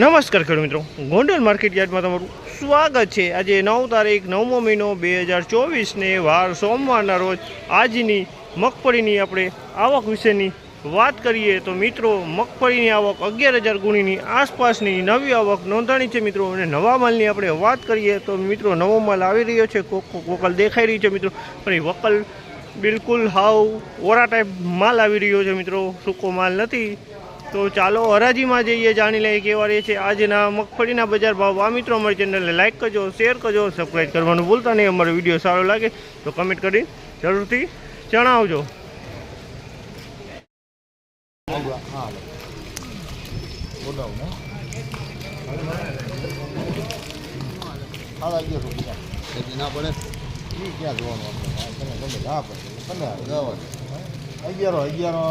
નમસ્કાર ખેડૂત મિત્રો. ગોંડલ માર્કેટ યાર્ડમાં તમારું સ્વાગત છે. આજે નવ તારીખ, નવમો મહિનો બે હજાર ચોવીસને વાર સોમવારના રોજ આજની મગફળીની આપણે આવક વિશેની વાત કરીએ તો મિત્રો, મગફળીની આવક અગિયાર હજાર ગુણીની આસપાસની નવી આવક નોંધાણી છે મિત્રો. અને નવા માલની આપણે વાત કરીએ તો મિત્રો, નવો માલ આવી રહ્યો છે. કોક વકલ દેખાઈ રહી છે મિત્રો. પણ એ વકલ બિલકુલ હાવ ઓરા ટાઈપ માલ આવી રહ્યો છે મિત્રો. સૂકો માલ નથી. તો ચાલો હરાજીમાં જઈએ જાણી લઈએ કેવા રહે છે આજના મગફળીના બજાર ભાવ આ મિત્રો અમારી ચેનલને લાઇક કરજો શેર કરજો સબસ્ક્રાઈબ કરવાનું ભૂલતા નહીં અમારો વીડિયો સારો લાગે તો કમેન્ટ કરી જરૂરથી જણાવજો. અગિયારો અગિયારો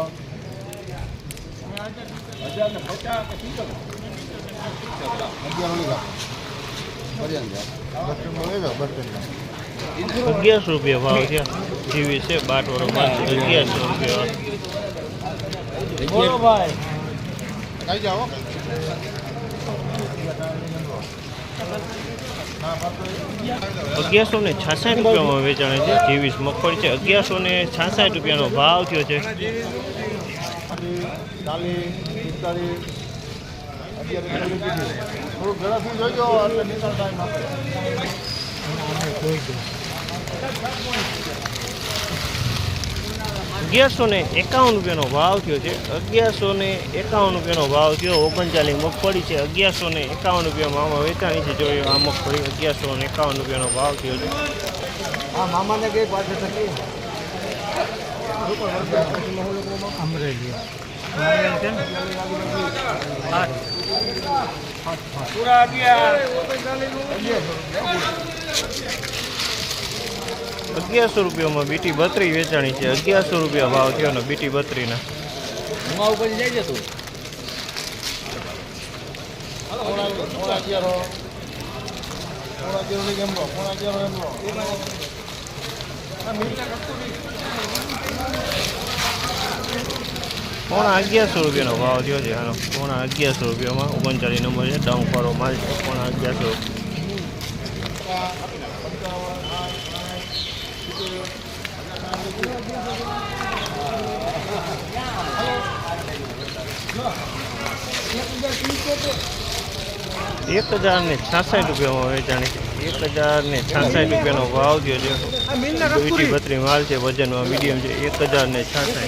બસસ્ટેન્ડમાં. અગિયારસો રૂપિયા ભાવ છે. જીવી છે બાટ વાળો માલ. અગિયારસો રૂપિયા. જાઓ અગિયારસો ને છાસઠ રૂપિયામાં વેચાણે છે. જીવીસ મગફળી છે. અગિયારસો ને છાસઠ રૂપિયાનો ભાવ થયો છે. પિસ્તાલીસ અગિયાર ચાલીસ થોડુંક ઝડપથી જોઈજો એટલે ટાઈમ અગિયારસો ને એકાવન રૂપિયાનો ભાવ થયો છે. અગિયારસો ને એકાવન રૂપિયાનો ભાવ થયો. ઓગણચાલીસ મગફળી છે. અગિયારસો ને એકાવન રૂપિયામાં આમાં વેચાણી છે. જોઈએ આ મગફળી અગિયારસો ને એકાવન રૂપિયાનો ભાવ થયો છે. આ મામાને કઈ થકી અમરેલી અગિયારસો રૂપિયામાં બીટી બત્રી વેચાણી છે અગિયારસો રૂપિયા ભાવ થયો ને બીટી બત્રીના ઉપર જાય છે તું પોણા અગિયારો પોણા અગિયારો એમ લો પોણા અગિયારો એમ લો પોણા અગિયારસો રૂપિયાનો ભાવ થયો છે, હાલો. પોણા અગિયારસો રૂપિયામાં ઓગણચાલીસ નંબર છે ડંફવાળો માલ છે પોણા અગિયારસો. એક હજાર ને છાસઠ રૂપિયામાં વેચાણ છે એક હજાર ને છાસઠ રૂપિયાનો ભાવ થયો છે. બીટી બત્રી માલ છે વજનમાં મીડિયમ છે એક હજાર ને છાસઠ.